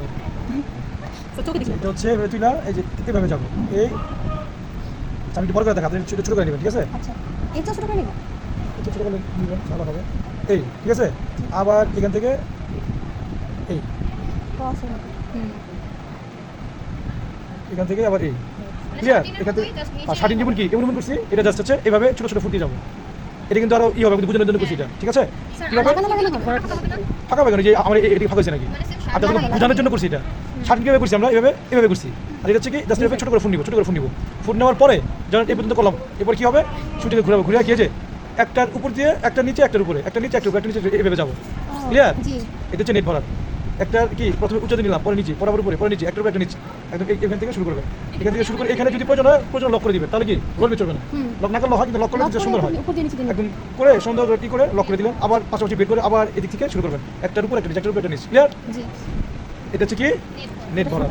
হবে তো চোখে দেখি। এটা হচ্ছে এভাবে তুই না এই যে এভাবে যাব। এই আমি একটু বড় করে দেখা আপনি ছোটো ছোটো করে নেবেন ঠিক আছে? আচ্ছা এটা ছোট করে নিব? একটু ছোটো করে নেবেন ভালো হবে। এই ঠিক আছে? আবার এখান থেকে এই। এখান থেকে আবার এই। ক্লিয়ার এখান থেকে আর ষাট ইঞ্চি কি? এমন করছি এটা জাস্ট হচ্ছে এভাবে ছোটো ছোটো ফুটিয়ে যাব। এটা কিন্তু আরও ই হবে বোঝানোর জন্য করছি এটা ঠিক আছে? ফাঁকা হবে কেন? যে আমার এটি ফাঁকা হয়েছে নাকি? আর বুঝানোর বোঝানোর জন্য করছি এটা। সার্টিন কীভাবে করছি আমরা? এভাবে এভাবে করছি। আর এটা হচ্ছে কি জাস্ট এভাবে ছোটো করে ফোন নিব ছোটো করে ফোন নিব। ফোন নেওয়ার পরে যখন এই পর্যন্ত করলাম এরপর কী হবে? ছুটিকে ঘুরাবো। ঘুরে কি হয়েছে? একটার উপর দিয়ে একটা নিচে একটার উপরে একটা নিচে একটা উপরে একটা নিচে এভাবে যাব। ক্লিয়ার এটা হচ্ছে নেট ভরার একটা কি প্রথমে উচ্চতে নিলাম পরে নিচে পরে উপরে পরে নিচে একটার উপরে একটা নিচে। একদম এখান থেকে শুরু করবে। এখান থেকে শুরু করে এখানে যদি প্রয়োজন হয় প্রয়োজন লক করে দিবে তাহলে কি গল্পে চলবে না। লক না করলে হয় কিন্তু লক করলে সুন্দর হয়। একদম করে সুন্দর কি করে লক করে দিলেন আবার পাশাপাশি বের করে আবার এদিক থেকে শুরু করবেন একটার উপর একটা নিচে একটার উপর একটা নিচে। ক্লিয়ার জি। এটা হচ্ছে কি? নেট ভরা।